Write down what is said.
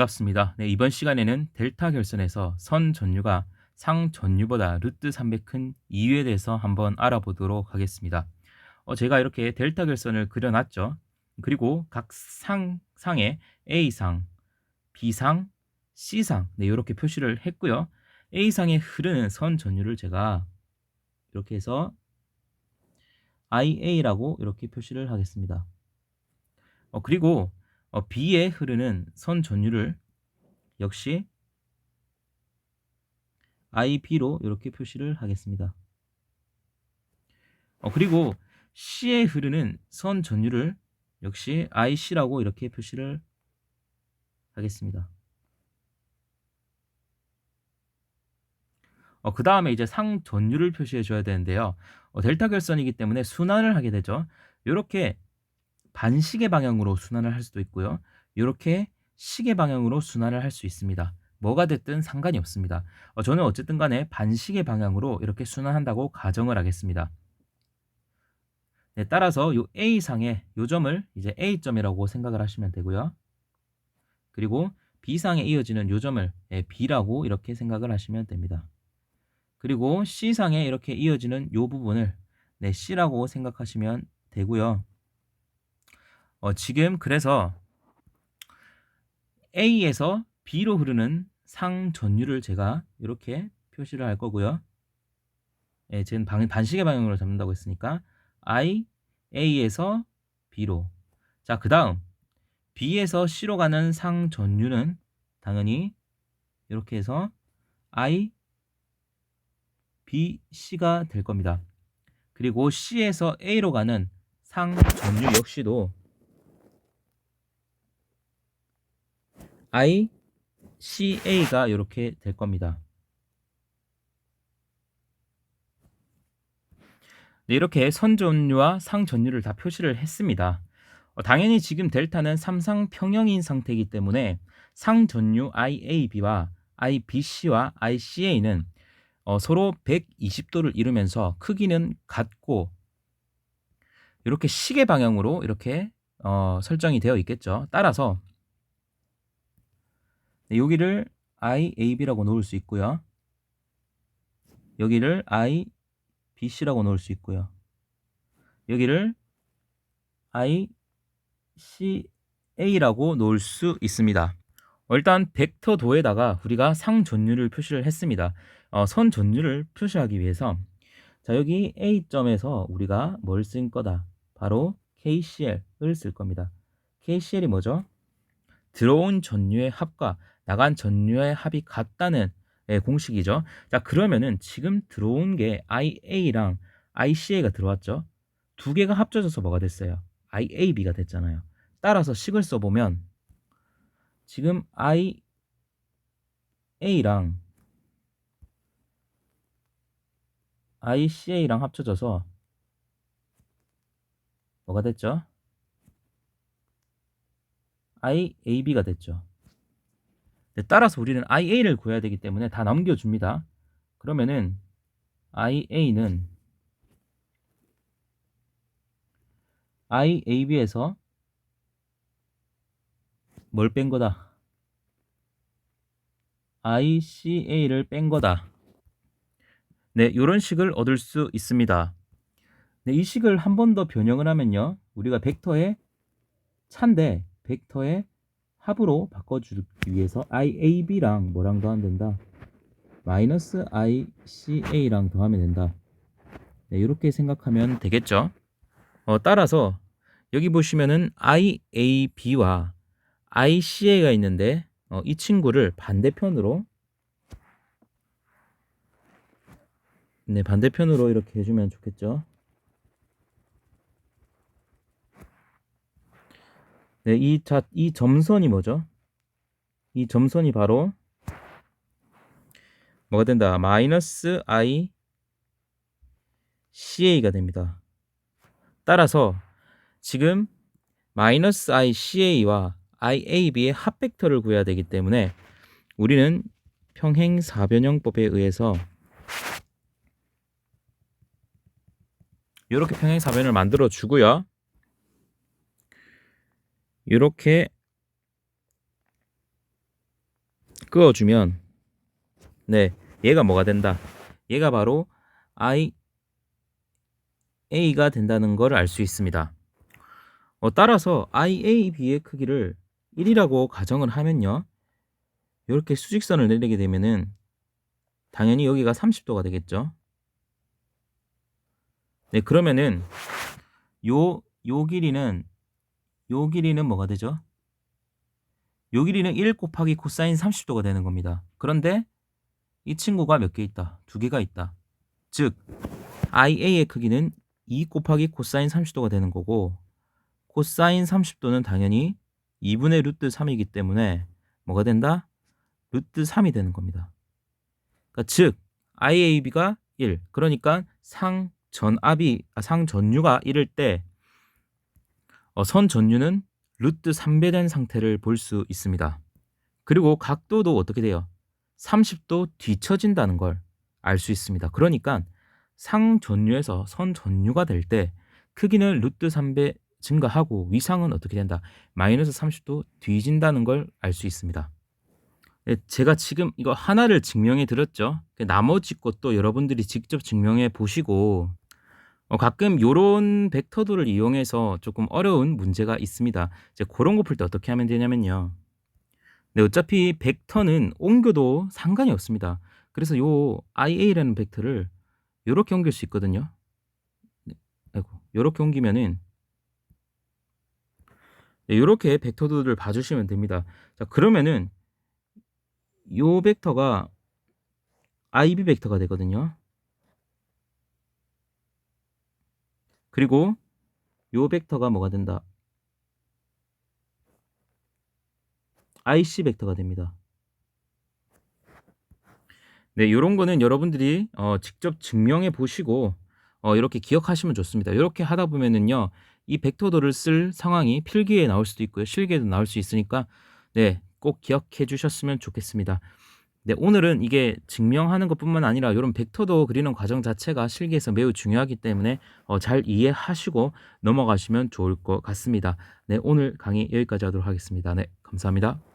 반갑습니다. 네, 이번 시간에는 델타 결선에서 선 전류가 상 전류보다 루트 300 큰 이유에 대해서 한번 알아보도록 하겠습니다. 어, 제가 이렇게 델타 결선을 그려놨죠. 그리고 각 상, 상에 A상, B상, C상 네, 이렇게 표시를 했고요. A상에 흐르는 선 전류를 제가 이렇게 해서 IA라고 이렇게 표시를 하겠습니다. 어, 그리고 어, B에 흐르는 선 전류를 역시 IB로 이렇게 표시를 하겠습니다. 어, 그리고 C에 흐르는 선 전류를 역시 IC라고 이렇게 표시를 하겠습니다. 어, 그 다음에 이제 상 전류를 표시해 줘야 되는데요. 어, 델타 결선이기 때문에 순환을 하게 되죠. 이렇게 반시계 방향으로 순환을 할 수도 있고요. 이렇게 시계 방향으로 순환을 할 수 있습니다. 뭐가 됐든 상관이 없습니다. 어, 저는 어쨌든 간에 반시계 방향으로 이렇게 순환한다고 가정을 하겠습니다. 네, 따라서 요 A상의 요 점을 이제 A점이라고 생각을 하시면 되고요. 그리고 B상에 이어지는 요 점을 B라고 이렇게 생각을 하시면 됩니다. 그리고 C상에 이렇게 이어지는 요 부분을 네, C라고 생각하시면 되고요. 어, 지금 그래서 A에서 B로 흐르는 상전류를 제가 이렇게 표시를 할 거고요. 예, 지금 방, 반시계 방향으로 잡는다고 했으니까 I, A에서 B로 자, 그 다음 B에서 C로 가는 상전류는 당연히 이렇게 해서 I, B, C가 될 겁니다. 그리고 C에서 A로 가는 상전류 역시도 I, CA가 이렇게 될 겁니다. 네, 이렇게 선전류와 상전류를 다 표시를 했습니다. 어, 당연히 지금 델타는 삼상평형인 상태이기 때문에 상전류 IAB와 IBC와 ICA는 어, 서로 120도를 이루면서 크기는 같고 이렇게 시계 방향으로 이렇게 어, 설정이 되어 있겠죠. 따라서 네, 여기를 IAB라고 놓을 수 있고요. 여기를 IBC라고 놓을 수 있고요. 여기를 ICA라고 놓을 수 있습니다. 어, 일단 벡터 도에다가 우리가 상전류를 표시를 했습니다. 어, 선 전류를 표시하기 위해서 자 여기 A점에서 우리가 뭘 쓴 거다. 바로 KCL을 쓸 겁니다. KCL이 뭐죠? 들어온 전류의 합과 나간 전류의 합이 같다는 예, 공식이죠. 자, 그러면은 지금 들어온 게 IA랑 ICA가 들어왔죠. 두 개가 합쳐져서 뭐가 됐어요? IAB가 됐잖아요. 따라서 식을 써보면 지금 IA랑 ICA랑 합쳐져서 뭐가 됐죠? IAB가 됐죠. 네, 따라서 우리는 IA를 구해야 되기 때문에 다 넘겨줍니다. 그러면은 IA는 IAB에서 뭘 뺀 거다? ICA를 뺀 거다. 네, 이런 식을 얻을 수 있습니다. 네, 이 식을 한 번 더 변형을 하면요. 우리가 벡터의 차인데 벡터의 합으로 바꿔주기 위해서 IAB랑 뭐랑 더하면 된다? 마이너스 ICA랑 더하면 된다. 네, 이렇게 생각하면 되겠죠. 어, 따라서 여기 보시면은 IAB와 ICA가 있는데 어, 이 친구를 반대편으로 네, 반대편으로 이렇게 해주면 좋겠죠. 네, 이, 자, 이 점선이 뭐죠? 이 점선이 바로 뭐가 된다? 마이너스 i CA가 됩니다. 따라서 지금 마이너스 i CA와 IAB의 합벡터를 구해야 되기 때문에 우리는 평행 사변형법에 의해서 이렇게 평행 사변을 만들어 주고요. 이렇게 그어주면 네 얘가 뭐가 된다? 얘가 바로 i a가 된다는 걸 알 수 있습니다. 어, 따라서 iab의 크기를 1이라고 가정을 하면요. 이렇게 수직선을 내리게 되면은 당연히 여기가 30도가 되겠죠? 네 그러면은 요, 요 길이는 요 길이는 뭐가 되죠? 요 길이는 1 곱하기 코사인 30도가 되는 겁니다. 그런데 이 친구가 몇 개 있다? 두 개가 있다. 즉 IA의 크기는 2 곱하기 코사인 30도가 되는 거고 코사인 30도는 당연히 2분의 루트 3이기 때문에 뭐가 된다? 루트 3이 되는 겁니다. 그러니까 즉 IAB가 1 그러니까 상 전압이 아, 상 전유가 1일 때 어, 선 전유는 루트 3배 된 상태를 볼 수 있습니다. 그리고 각도도 어떻게 돼요? 30도 뒤처진다는 걸 알 수 있습니다. 그러니까 상 전유에서 선 전유가 될 때 크기는 루트 3배 증가하고 위상은 어떻게 된다? 마이너스 30도 뒤진다는 걸 알 수 있습니다. 네, 제가 지금 이거 하나를 증명해 드렸죠. 나머지 것도 여러분들이 직접 증명해 보시고 어, 가끔 요런 벡터도를 이용해서 조금 어려운 문제가 있습니다. 이제 그런 거 풀 때 어떻게 하면 되냐면요. 네, 어차피 벡터는 옮겨도 상관이 없습니다. 그래서 요 IA라는 벡터를 요렇게 옮길 수 있거든요. 네, 아이고, 요렇게 옮기면은 네, 요렇게 벡터도를 봐주시면 됩니다. 자, 그러면은 요 벡터가 IB 벡터가 되거든요. 그리고 요 벡터가 뭐가 된다? IC 벡터가 됩니다. 네, 이런 거는 여러분들이 어, 직접 증명해 보시고 어, 이렇게 기억하시면 좋습니다. 이렇게 하다 보면은요, 이 벡터도를 쓸 상황이 필기에 나올 수도 있고요, 실기에도 나올 수 있으니까 네, 꼭 기억해 주셨으면 좋겠습니다. 네, 오늘은 이게 증명하는 것뿐만 아니라 이런 벡터도 그리는 과정 자체가 실기에서 매우 중요하기 때문에 어, 잘 이해하시고 넘어가시면 좋을 것 같습니다. 네, 오늘 강의 여기까지 하도록 하겠습니다. 네, 감사합니다.